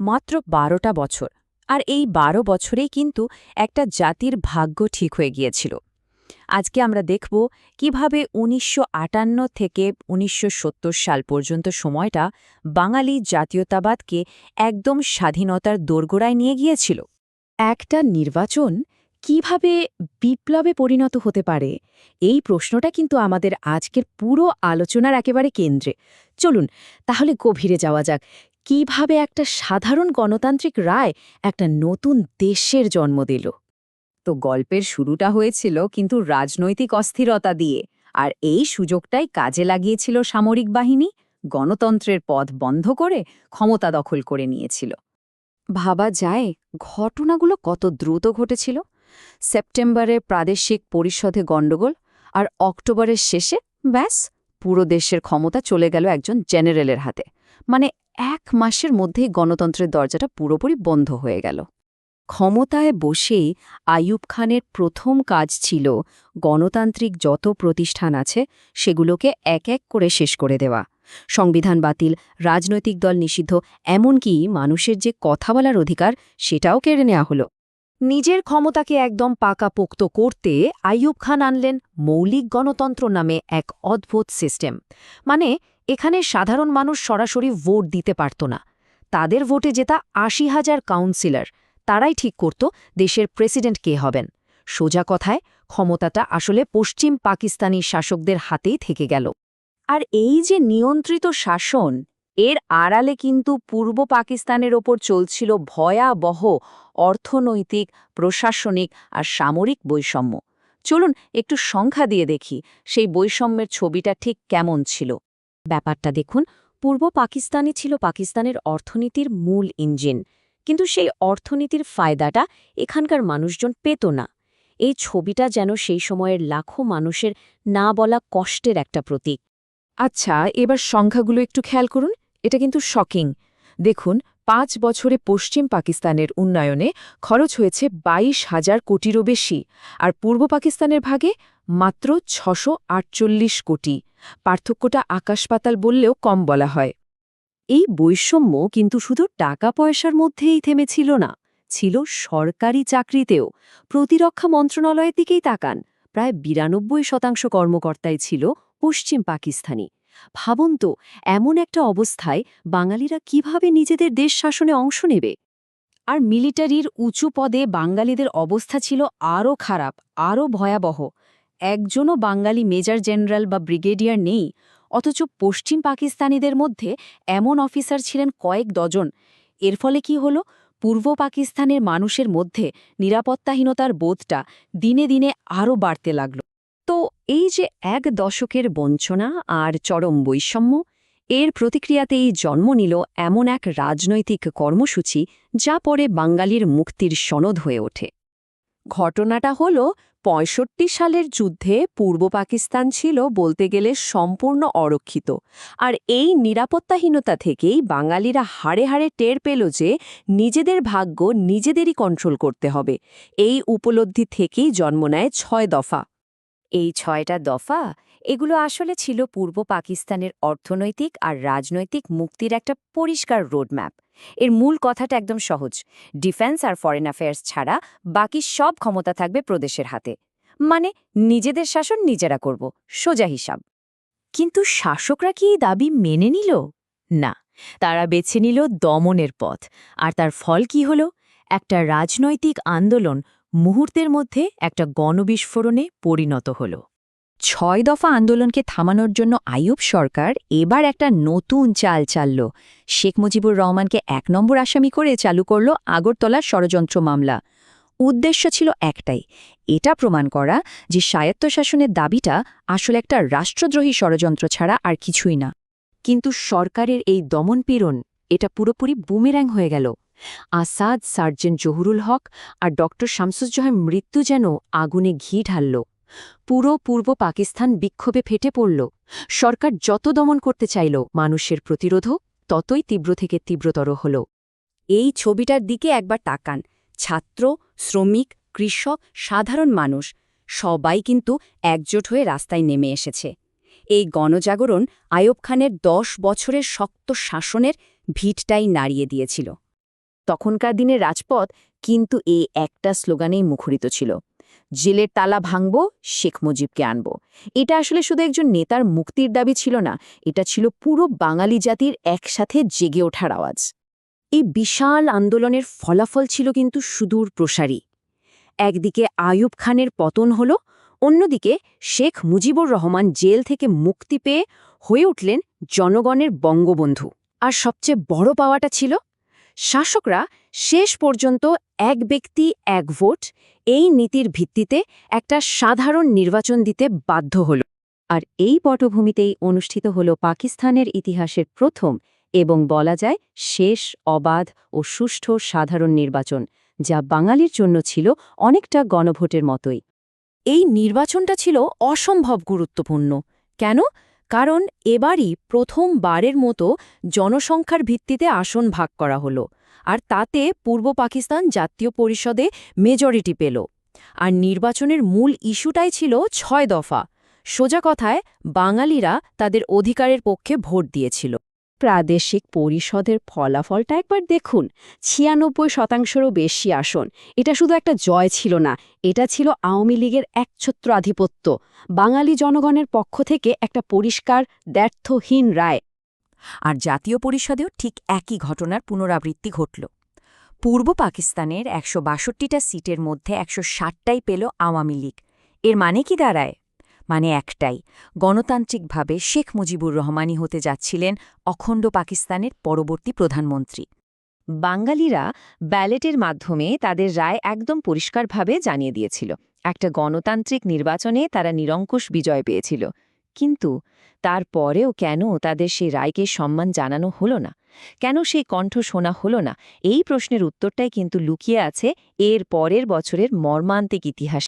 মাত্র বারোটা বছর। আর এই বারো বছরেই কিন্তু একটা জাতির ভাগ্য ঠিক হয়ে গিয়েছিল। আজকে আমরা দেখব কীভাবে উনিশশো আটান্ন থেকে উনিশশো সত্তর সাল পর্যন্ত সময়টা বাঙালি জাতীয়তাবাদকে একদম স্বাধীনতার দোরগোড়ায় নিয়ে গিয়েছিল। একটা নির্বাচন কীভাবে বিপ্লবে পরিণত হতে পারে, এই প্রশ্নটা কিন্তু আমাদের আজকের পুরো আলোচনার একেবারে কেন্দ্রে। চলুন, তাহলে গভীরে যাওয়া যাক। কীভাবে একটা সাধারণ গণতান্ত্রিক রায় একটা নতুন দেশের জন্ম দিল। তো গল্পের শুরুটা হয়েছিল কিন্তু রাজনৈতিক অস্থিরতা দিয়ে, আর এই সুযোগটাই কাজে লাগিয়েছিল সামরিক বাহিনী, গণতন্ত্রের পথ বন্ধ করে ক্ষমতা দখল করে নিয়েছিল। ভাবা যায় ঘটনাগুলো কত দ্রুত ঘটেছিল। সেপ্টেম্বরে প্রাদেশিক পরিষদে গণ্ডগোল, আর অক্টোবরের শেষে ব্যাস পুরো দেশের ক্ষমতা চলে গেল একজন জেনারেলের হাতে। মানে এক মাসের মধ্যেই গণতন্ত্রের দরজাটা পুরোপুরি বন্ধ হয়ে গেল। ক্ষমতায় বসেই আইয়ুব খানের প্রথম কাজ ছিল গণতান্ত্রিক যত প্রতিষ্ঠান আছে সেগুলোকে এক এক করে শেষ করে দেওয়া। সংবিধান বাতিল, রাজনৈতিক দল নিষিদ্ধ, এমনকি মানুষের যে কথা বলার অধিকার সেটাও কেড়ে নেওয়া হলো। নিজের ক্ষমতাকে একদম পাকাপোক্ত করতে আইয়ুব খান আনলেন মৌলিক গণতন্ত্র নামে এক অদ্ভুত সিস্টেম। মানে এখানে সাধারণ মানুষ সরাসরি ভোট দিতে পারত না। তাদের ভোটে জেতা আশি হাজার কাউন্সিলর। তারাই ঠিক করত দেশের প্রেসিডেন্ট কে হবেন। সোজা কথায়, ক্ষমতাটা আসলে পশ্চিম পাকিস্তানি শাসকদের হাতেই থেকে গেল। আর এই যে নিয়ন্ত্রিত শাসন, এর আড়ালে কিন্তু পূর্ব পাকিস্তানের ওপর চলছিল ভয়াবহ অর্থনৈতিক, প্রশাসনিক আর সামরিক বৈষম্য। চলুন একটু সংখ্যা দিয়ে দেখি, সেই বৈষম্যের ছবিটা ঠিক কেমন ছিল। ব্যাপারটা দেখুন, পূর্ব পাকিস্তানে ছিল পাকিস্তানের অর্থনীতির মূল ইঞ্জিন, কিন্তু সেই অর্থনীতির ফায়দাটা এখানকার মানুষজন পেত না। এই ছবিটা যেন সেই সময়ের লাখো মানুষের না বলা কষ্টের একটা প্রতীক। আচ্ছা এবার সংখ্যাগুলো একটু খেয়াল করুন, এটা কিন্তু শকিং দেখুন, পাঁচ বছরে পশ্চিম পাকিস্তানের উন্নয়নে খরচ হয়েছে বাইশ হাজার কোটিরও বেশি, আর পূর্ব পাকিস্তানের ভাগে মাত্র ছশো কোটি। পার্থক্যটা আকাশপাতাল বললেও কম বলা হয়। এই বৈষম্য কিন্তু শুধু টাকা পয়সার মধ্যেই থেমেছিল না, ছিল সরকারি চাকরিতেও। প্রতিরক্ষা মন্ত্রণালয়ের দিকেই তাকান, প্রায় বিরানব্বই শতাংশ কর্মকর্তাই ছিল পশ্চিম পাকিস্তানি। ভাবুন তো, এমন একটা অবস্থায় বাঙালিরা কীভাবে নিজেদের দেশ শাসনে অংশ নেবে? আর মিলিটারির উঁচু পদে বাঙালিদের অবস্থা ছিল আরও খারাপ, আরও ভয়াবহ। একজনও বাঙালি মেজর জেনারেল বা ব্রিগেডিয়ার নেই, অথচ পশ্চিম পাকিস্তানিদের মধ্যে এমন অফিসার ছিলেন কয়েক ডজন। এর ফলে কি হলো? পূর্ব পাকিস্তানের মানুষের মধ্যে নিরাপত্তাহীনতার বোধটা দিনে দিনে আরও বাড়তে লাগল। তো এই যে এক দশকের বঞ্চনা আর চরম বৈষম্য, এর প্রতিক্রিয়াতেই জন্ম নিল এমন এক রাজনৈতিক কর্মসূচি যা পরে বাঙালির মুক্তির সনদ হয়ে ওঠে। ঘটনাটা হল পঁয়ষট্টি সালের যুদ্ধে পূর্ব পাকিস্তান ছিল বলতে গেলে সম্পূর্ণ অরক্ষিত। আর এই নিরাপত্তাহীনতা থেকেই বাঙালিরা হাড়ে হাড়ে টের পেল যে নিজেদের ভাগ্য নিজেদেরই কন্ট্রোল করতে হবে। এই উপলব্ধি থেকেই জন্ম নেয় ছয় দফা। এই ছয়টা দফা, এগুলো আসলে ছিল পূর্ব পাকিস্তানের অর্থনৈতিক আর রাজনৈতিক মুক্তির একটা পরিষ্কার রোডম্যাপ এর মূল কথাটা একদম সহজ। ডিফেন্স আর ফরেন অ্যাফেয়ার্স ছাড়া বাকি সব ক্ষমতা থাকবে প্রদেশের হাতে। মানে নিজেদের শাসন নিজেরা করব, সোজা হিসাব। কিন্তু শাসকরা কি এই দাবি মেনে নিল? না, তারা বেছে নিল দমনের পথ। আর তার ফল কি হল? একটা রাজনৈতিক আন্দোলন মুহূর্তের মধ্যে একটা গণবিস্ফোরণে পরিণত হল। ছয় দফা আন্দোলনকে থামানোর জন্য আইয়ুব সরকার এবার একটা নতুন চাল চালল। শেখ মুজিবুর রহমানকে এক নম্বর আসামি করে চালু করল আগরতলার ষড়যন্ত্র মামলা। উদ্দেশ্য ছিল একটাই, এটা প্রমাণ করা যে স্বায়ত্তশাসনের দাবিটা আসলে একটা রাষ্ট্রদ্রোহী ষড়যন্ত্র ছাড়া আর কিছুই না। কিন্তু সরকারের এই দমনপীড়ন এটা পুরোপুরি বুমেরাং হয়ে গেল। আসাদ সার্জেন্ট জহুরুল হক আর ডক্টর শামসুজ্জোহের মৃত্যু যেন আগুনে ঘি ঢালল। পুরো পূর্ব পাকিস্তান বিক্ষোভে ফেটে পড়ল। সরকার যত দমন করতে চাইল, মানুষের প্রতিরোধও ততই তীব্র থেকে তীব্রতর হল। এই ছবিটার দিকে একবার তাকান। ছাত্র, শ্রমিক, কৃষক, সাধারণ মানুষ, সবাই কিন্তু একজোট হয়ে রাস্তায় নেমে এসেছে। এই গণজাগরণ আয়ব খানের দশ বছরের শক্ত শাসনের ভিটটাই নাড়িয়ে দিয়েছিল। তখনকার দিনের রাজপথ কিন্তু এই একটা স্লোগানেই মুখরিত ছিল। জেলের তালা ভাঙব, শেখ মুজিবকে আনব। এটা আসলে শুধু একজন নেতার মুক্তির দাবি ছিল না, এটা ছিল পুরো বাঙালি জাতির একসাথে জেগে ওঠার আওয়াজ। এই বিশাল আন্দোলনের ফলাফল ছিল কিন্তু সুদূর প্রসারী। একদিকে আয়ুব খানের পতন হল, অন্যদিকে শেখ মুজিবুর রহমান জেল থেকে মুক্তি পেয়ে হয়ে উঠলেন জনগণের বঙ্গবন্ধু। আর সবচেয়ে বড় পাওয়াটা ছিল, শাসকরা শেষ পর্যন্ত এক ব্যক্তি, এক ভোট, এই নীতির ভিত্তিতে একটা সাধারণ নির্বাচন দিতে বাধ্য হল। আর এই পটভূমিতেই অনুষ্ঠিত হল পাকিস্তানের ইতিহাসের প্রথম এবং বলা যায় শেষ অবাধ ও সুষ্ঠু সাধারণ নির্বাচন, যা বাঙালির জন্য ছিল অনেকটা গণভোটের মতোই। এই নির্বাচনটা ছিল অসম্ভব গুরুত্বপূর্ণ। কেন? কারণ এবারই প্রথমবারের মতো জনসংখ্যার ভিত্তিতে আসন ভাগ করা হলো। আর তাতে পূর্ব পাকিস্তান জাতীয় পরিষদে মেজরিটি পেল। আর নির্বাচনের মূল ইস্যুটাই ছিল ছয় দফা। সোজা কথায়, বাঙালিরা তাদের অধিকারের পক্ষে ভোট দিয়েছিল। প্রাদেশিক পরিষদের ফলাফলটা একবার দেখুন। ছিয়ানব্বই শতাংশেরও বেশি আসন। এটা শুধু একটা জয় ছিল না, এটা ছিল আওয়ামী লীগের একছত্র আধিপত্য। বাঙালি জনগণের পক্ষ থেকে একটা পরিষ্কার দ্ব্যর্থহীন রায়। আর জাতীয় পরিষদেও ঠিক একই ঘটনার পুনরাবৃত্তি ঘটল। পূর্ব পাকিস্তানের একশো বাষট্টিটা সিটের মধ্যে একশো ষাটটাই পেল আওয়ামী লীগ। এর মানে কি দাঁড়ায়? মানে একটাই, গণতান্ত্রিকভাবে শেখ মুজিবুর রহমানই হতে যাচ্ছিলেন অখণ্ড পাকিস্তানের পরবর্তী প্রধানমন্ত্রী। বাঙালিরা ব্যালেটের মাধ্যমে তাদের রায় একদম পরিষ্কারভাবে জানিয়ে দিয়েছিল। একটা গণতান্ত্রিক নির্বাচনে তারা নিরঙ্কুশ বিজয় পেয়েছিল। কিন্তু তারপরেও কেন তাদের সেই রায়কে সম্মান জানানো হলো না? কেন সেই কণ্ঠ শোনা হলো না? এই প্রশ্নের উত্তরটাই কিন্তু লুকিয়ে আছে এর পরের বছরের মর্মান্তিক ইতিহাস।